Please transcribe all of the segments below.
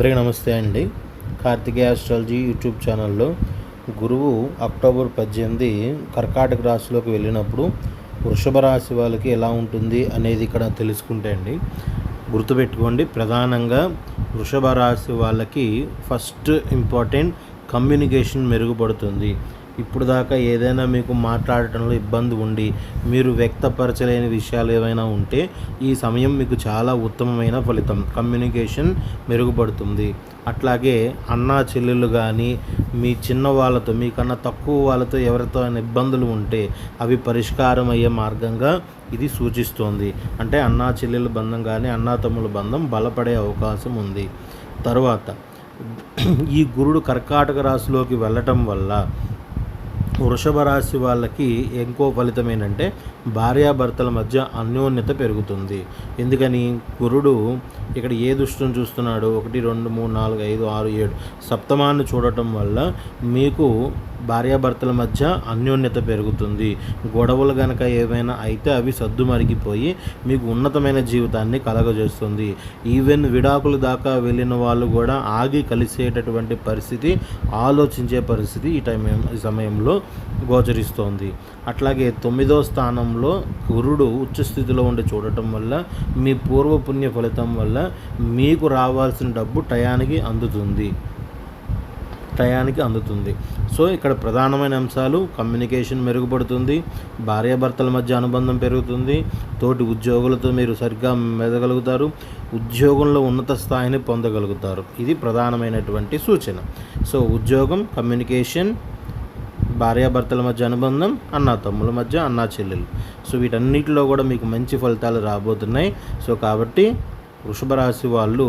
అందరికీ నమస్తే అండి. కార్తికేయ ఆస్ట్రాలజీ యూట్యూబ్ ఛానల్లో గురువు అక్టోబర్ పద్దెనిమిది కర్కాటక రాశిలోకి వెళ్ళినప్పుడు వృషభ రాశి వాళ్ళకి ఎలా ఉంటుంది అనేది ఇక్కడ తెలుసుకుంటే అండి. గుర్తుపెట్టుకోండి ప్రధానంగా వృషభ రాశి వాళ్ళకి ఫస్ట్ ఇంపార్టెంట్ కమ్యూనికేషన్ మెరుగుపడుతుంది. ఇప్పుడు దాకా ఏదైనా మీకు మాట్లాడటంలో ఇబ్బంది ఉండి మీరు వ్యక్తపరచలేని విషయాలు ఏమైనా ఉంటే ఈ సమయం మీకు చాలా ఉత్తమమైన ఫలితం. కమ్యూనికేషన్ మెరుగుపడుతుంది. అట్లాగే అన్నా చెల్లెళ్ళు కానీ మీ చిన్న వాళ్ళతో మీకన్నా తక్కువ వాళ్ళతో ఎవరితో అయినా ఇబ్బందులు ఉంటే అవి పరిష్కారం అయ్యే మార్గంగా ఇది సూచిస్తోంది. అంటే అన్నా చెల్లెల బంధం కానీ అన్నా తమ్ముల బంధం బలపడే అవకాశం ఉంది. తరువాత ఈ గురుడు కర్కాటక రాశిలోకి వెళ్ళటం వల్ల వృషభ రాశి వాళ్ళకి ఇంకో ఫలితం ఏంటంటే భార్యాభర్తల మధ్య అన్యోన్యత పెరుగుతుంది. ఎందుకని? గురుడు ఇక్కడ ఏ దృష్టిని చూస్తున్నాడు? ఒకటి రెండు మూడు నాలుగు ఐదు ఆరు ఏడు. సప్తమాన్ని చూడటం వల్ల మీకు భార్యాభర్తల మధ్య అన్యోన్యత పెరుగుతుంది. గొడవలు కనుక ఏవైనా అయితే అవి సద్దు మరిగిపోయి మీకు ఉన్నతమైన జీవితాన్ని కలగజేస్తుంది. ఈవెన్ విడాకులు దాకా వెళ్ళిన వాళ్ళు కూడా ఆగి కలిసేటటువంటి పరిస్థితి ఆలోచించే పరిస్థితి ఈ టైం ఈ సమయంలో గోచరిస్తోంది. అట్లాగే తొమ్మిదో స్థానంలో గురుడు ఉచ్చస్థితిలో ఉండి చూడటం వల్ల మీ పూర్వపుణ్య ఫలితం వల్ల మీకు రావాల్సిన డబ్బు టయానికి అందుతుంది. టయానికి అందుతుంది. సో ఇక్కడ ప్రధానమైన అంశాలు కమ్యూనికేషన్ మెరుగుపడుతుంది భార్యాభర్తల మధ్య అనుబంధం పెరుగుతుంది తోటి ఉద్యోగులతో మీరు సరిగ్గా మెదగలుగుతారు ఉద్యోగంలో ఉన్నత స్థాయిని పొందగలుగుతారు. ఇది ప్రధానమైనటువంటి సూచన. సో ఉద్యోగం కమ్యూనికేషన్ భార్యాభర్తల మధ్య అనుబంధం అన్నా తమ్ముల మధ్య అన్నా చెల్లెలు. సో వీటన్నిటిలో కూడా మీకు మంచి ఫలితాలు రాబోతున్నాయి. సో కాబట్టి వృషభ రాశి వాళ్ళు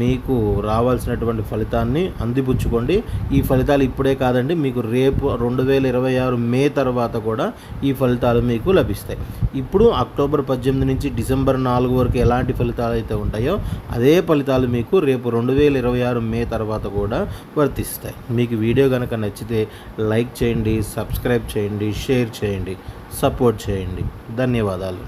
మీకు రావాల్సినటువంటి ఫలితాన్ని అందిపుచ్చుకోండి. ఈ ఫలితాలు ఇప్పుడే కాదండి మీకు రేపు రెండు వేల ఇరవై ఆరు మే తర్వాత కూడా ఈ ఫలితాలు మీకు లభిస్తాయి. ఇప్పుడు అక్టోబర్ పద్దెనిమిది నుంచి డిసెంబర్ నాలుగు వరకు ఎలాంటి ఫలితాలు అయితే ఉంటాయో అదే ఫలితాలు మీకు రేపు రెండు వేల ఇరవై ఆరు మే తర్వాత కూడా వర్తిస్తాయి. మీకు వీడియో కనుక నచ్చితే లైక్ చేయండి సబ్స్క్రైబ్ చేయండి షేర్ చేయండి సపోర్ట్ చేయండి. ధన్యవాదాలు.